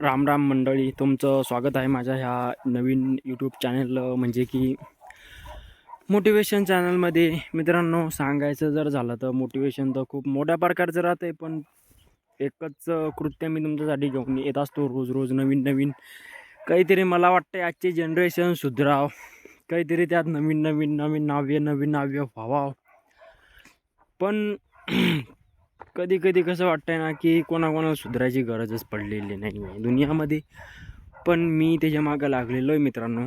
राम राम मंडळी तुमचं स्वागत आहे माझ्या ह्या नवीन यूट्यूब चॅनल म्हणजे की मोटिवेशन चॅनलमध्ये मित्रांनो सांगायचं जर झालं तर मोटिवेशन तर खूप मोठ्या प्रकारचं राहतं आहे पण एकच कृत्य मी तुमच्यासाठी घेऊन येत असतो रोज रोज नवीन नवीन. काहीतरी मला वाटतं आजचे जनरेशन सुधराव. काहीतरी त्यात नवीन नवीन नवीन नाव्य नवीन नाव्य व्हावा. पण कधी कधी कसं वाटतंय ना की कोणाकोणाला सुधारायची गरजच पडलेली नाही आहे दुनियामध्ये. पण मी त्याच्या मागं लागलेलो आहे मित्रांनो.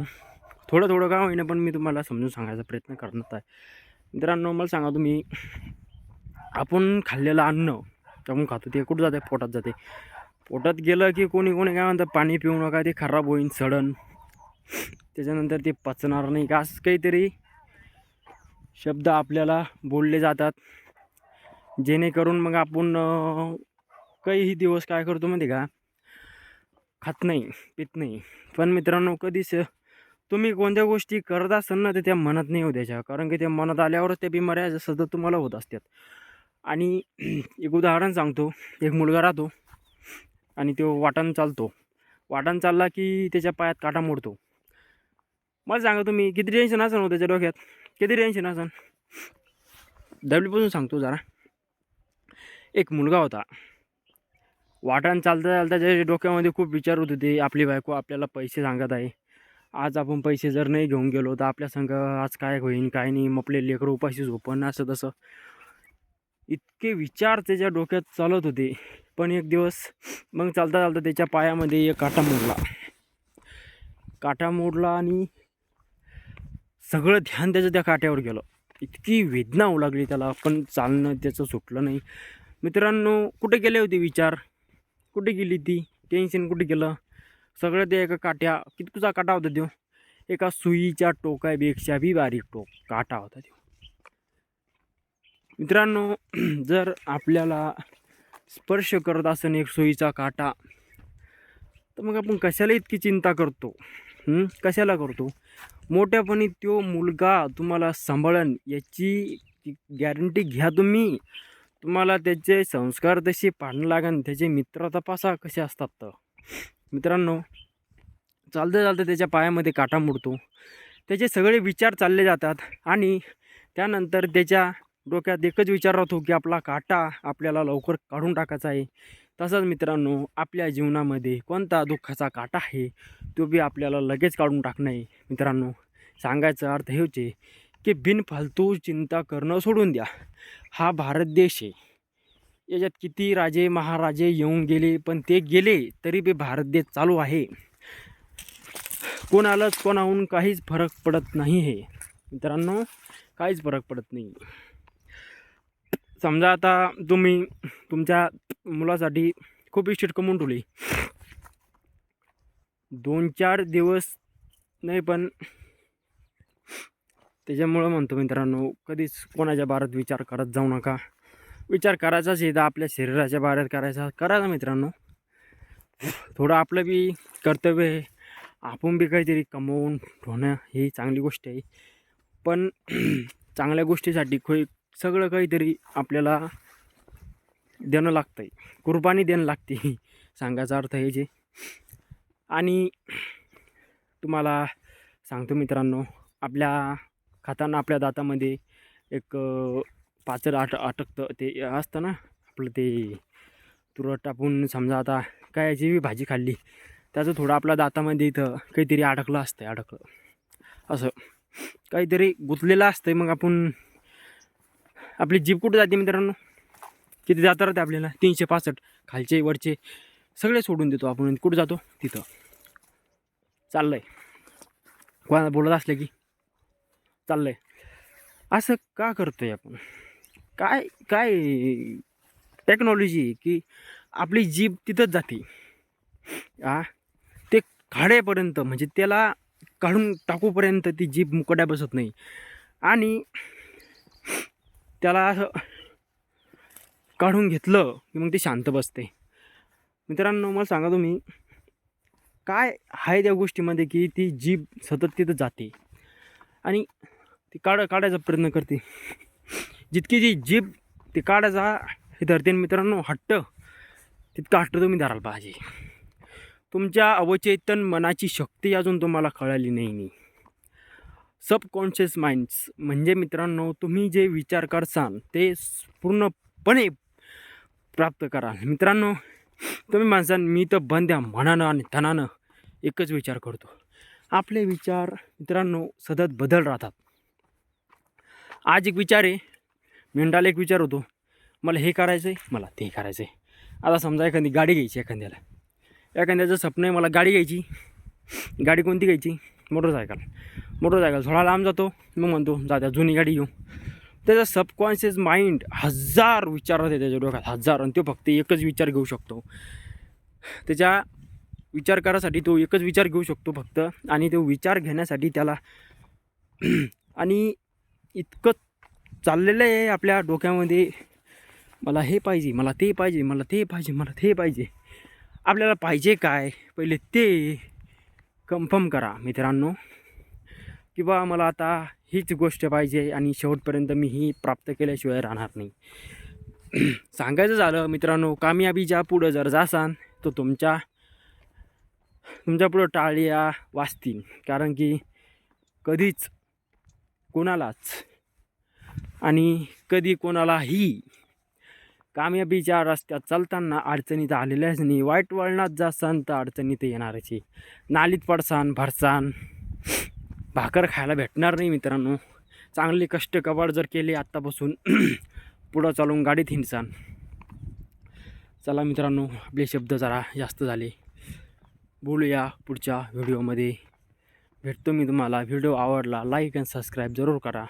थोडं थोडं का होईना पण मी तुम्हाला समजून सांगायचा प्रयत्न करणार आहे. मित्रांनो मला सांगा तुम्ही आपण खाल्लेलं अन्न आपण खातो ते कुठं जाते पोटात जाते पोटात गेलं की कोणी कोणी काय म्हणतं पाणी पिऊ नका ते खराब होईन सडन. त्याच्यानंतर ते पचणार नाही का असं काहीतरी शब्द आपल्याला बोलले जातात. जेणेकरून मग आपण काहीही दिवस काय करतो माहिती का? खात नाही पित नाही. पण मित्रांनो कधीच तुम्ही कोणत्या गोष्टी करत असाल ना ते त्या मनात नाही होऊ त्याच्या कारण की त्या मनात आल्यावरच त्या बिमाऱ्या सतत तुम्हाला होत असतात. आणि एक उदाहरण सांगतो. एक मुलगा राहतो आणि तो वाटान चालतो. वाटान चालला की त्याच्या पायात काटा मोडतो. मला सांगा तुम्ही किती टेन्शन असेल हो त्याच्या डोक्यात? किती टेन्शन असेल? दबलीपासून सांगतो जरा. एक मुलगा होता. वाटाण चालता चालता त्याच्या डोक्यामध्ये खूप विचार होत होते आपली बायको आपल्याला पैसे सांगत आहे. आज आपण पैसे जर नाही घेऊन गेलो तर आपल्या संघ आज काय होईन काय नाही मग आपले लेकरं उपाशी झोपण असं तसं. इतके विचार त्याच्या डोक्यात चालत होते. पण एक दिवस मग चालता चालता त्याच्या पायामध्ये एक काटा मोडला. काटा मोडला आणि सगळं ध्यान त्याचं त्या काट्यावर गेलं. इतकी वेदना होऊ लागली त्याला पण चालणं त्याचं सुटलं नाही. मित्रांनो कुठे गेले होते विचार? कुठे गेली ती? टेन्शन कुठे गेलं? सगळं ते एका काट्या कितकुचा काटा होता तो एका सुईच्या टोकापेक्षा बी बारीक टोक काटा होता तो मित्रांनो जर आपल्याला स्पर्श करत असेल एक सुईचा काटा तर मग आपण कशाला इतकी चिंता करतो? कशाला करतो? मोठ्यापणी तो मुलगा तुम्हाला सांभाळन याची गॅरंटी घ्या तुम्ही. तुम्हाला त्याचे संस्कार तसे पाडणं लागन त्याचे मित्र तपासा कसे असतात तर. मित्रांनो चालतं चालतं त्याच्या पायामध्ये काटा मोडतो. त्याचे सगळे विचार चालले जातात आणि त्यानंतर त्याच्या डोक्यात एकच विचार राहतो की आपला काटा आपल्याला लवकर काढून टाकायचा आहे. तसंच मित्रांनो आपल्या जीवनामध्ये कोणता दुःखाचा काटा आहे तो बी आपल्याला लगेच काढून टाकणं आहे. मित्रांनो सांगायचा अर्थ हेच आहे की बिनफालतू चिंता करणं सोडून द्या. हा भारत देश आहे. याच्यात किती राजे महाराजे येऊन गेले पण ते गेले तरी बी भारत देश चालू आहे. कोणालाच कोणाहून काहीच फरक पडत नाही हे. मित्रांनो काहीच फरक पडत नाही. समजा आता तुम्ही तुमच्या मुलासाठी खूप इस्टेट कमवून ठेवली. दोन चार दिवस नाही पण त्याच्यामुळं म्हणतो मित्रांनो कधीच कोणाच्या बारात विचार करत जाऊ नका. विचार करायचाच येतं आपल्या शरीराच्या बारात करायचा. करायचा मित्रांनो. थोडं आपलं बी कर्तव्य आहे. आपण बी काहीतरी कमवून ठेवणं ही चांगली गोष्ट आहे. पण चांगल्या गोष्टीसाठी खोय सगळं काहीतरी आपल्याला देणं लागतं आहे कुर्बानी देणं लागते. सांगायचा अर्थ हे जे आणि तुम्हाला सांगतो मित्रांनो आपल्या खाताना आपल्या दातामध्ये एक पाचर आट अटकतं ते असतं ना आपलं ते तुरट टाकून समजा आता काय जी बी भाजी खाल्ली त्याचं थोडं आपल्या दातामध्ये इथं काहीतरी अडकलं असतं अडकलं. असं. काहीतरी गुंतलेलं असतं मग आपण आपली जीभ कुठं जाते मित्रांनो? किती जाता राहते आपल्याला? तीनशे पासष्ट. खालचे वरचे सगळे सोडून देतो आपण. कुठं जातो? तिथं. चाललं आहे कोणाला बोलत असलं की. चाललं आहे असं का करतो आहे आपण? काय काय टेक्नॉलॉजी की आपली जीभ तिथंच जाते? आ? ते खाड्यापर्यंत म्हणजे त्याला काढून टाकूपर्यंत ती जीभ मुकड्या बसत नाही. आणि त्याला असं काढून घेतलं की मग ते शांत बसते. मित्रांनो मला सांगा तुम्ही काय आहे त्या गोष्टीमध्ये की ती जीभ सतत तिथं जाते? आणि ती काढ काढायचा प्रयत्न करते. जितकी जी जीभ ती काढायचा हे धरते मित्रांनो हट्ट तितकं हट्ट तुम्ही धरायला पाहिजे. तुमच्या अवचेतन मनाची शक्ती अजून तुम्हाला कळाली नाही. नाही सबकॉन्शियस माइंड्स म्हणजे मित्रांनो तुम्ही जे विचार करसान ते पूर्णपणे प्राप्त कराल. मित्रांनो तुम्ही माणसान मी तर बंद्या मनानं आणि धनानं एकच विचार करतो. आपले विचार मित्रांनो सतत बदल राहतात. आज एक विचार आहे. मेंढाला एक विचार होतो. मला हे करायचं आहे मला ते करायचं आहे आता समजा एखादी गाडी घ्यायची एखाद्याला. एखाद्याचं स्वप्न आहे मला गाडी घ्यायची. गाडी कोणती घ्यायची? मोटरसायकल. मोटरसायकल थोडा लांब जातो. मग म्हणतो जा त्या जुनी गाडी घेऊ. त्याचा सबकॉन्शियस माइंड हजार विचार होते त्याच्या डोक्यात हजार. आणि तो फक्त एकच विचार घेऊ शकतो. त्याच्या विचार करायसाठी तो एकच विचार घेऊ शकतो फक्त. आणि तो विचार घेण्यासाठी त्याला आणि इतकं चाललेलं आहे आपल्या डोक्यामध्ये. मला हे पाहिजे मला ते पाहिजे मला ते पाहिजे मला ते पाहिजे. आपल्याला पाहिजे काय? पहिले ते कन्फर्म करा मित्रांनो. किंवा मला आता हीच गोष्ट पाहिजे आणि शेवटपर्यंत मी ही प्राप्त केल्याशिवाय राहणार नाही. सांगायचं झालं मित्रांनो कामयाबीच्या पुढं जर जासान तर तुमच्या तुमच्या पुढं टाळ्या वाचतील कारण की कधीच कोणालाच. आणि कधी कोणालाही कामयाबीच्या रस्त्यात चालताना अडचणीत आलेल्याच नाही. वाईट वळणात जासान तर अडचणीत येणारच आहे नालीत पडसान भरसान. भाकर खायला भेटणार नाही मित्रांनो. चांगले कष्ट कबाड जर केले आत्तापासून पुढं चालून गाडीत हिंडसान. चला मित्रांनो आपले शब्द जरा जास्त झाले. बोलूया पुढच्या व्हिडिओमध्ये. भेटतो मी तुम्हाला. व्हिडिओ आवडला लाईक अँड सबस्क्राईब जरूर करा.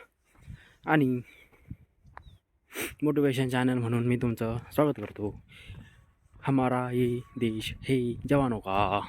आणि मोटिवेशन चॅनल म्हणून मी तुमचं स्वागत करतो. हमारा ये देश हे जवानो का.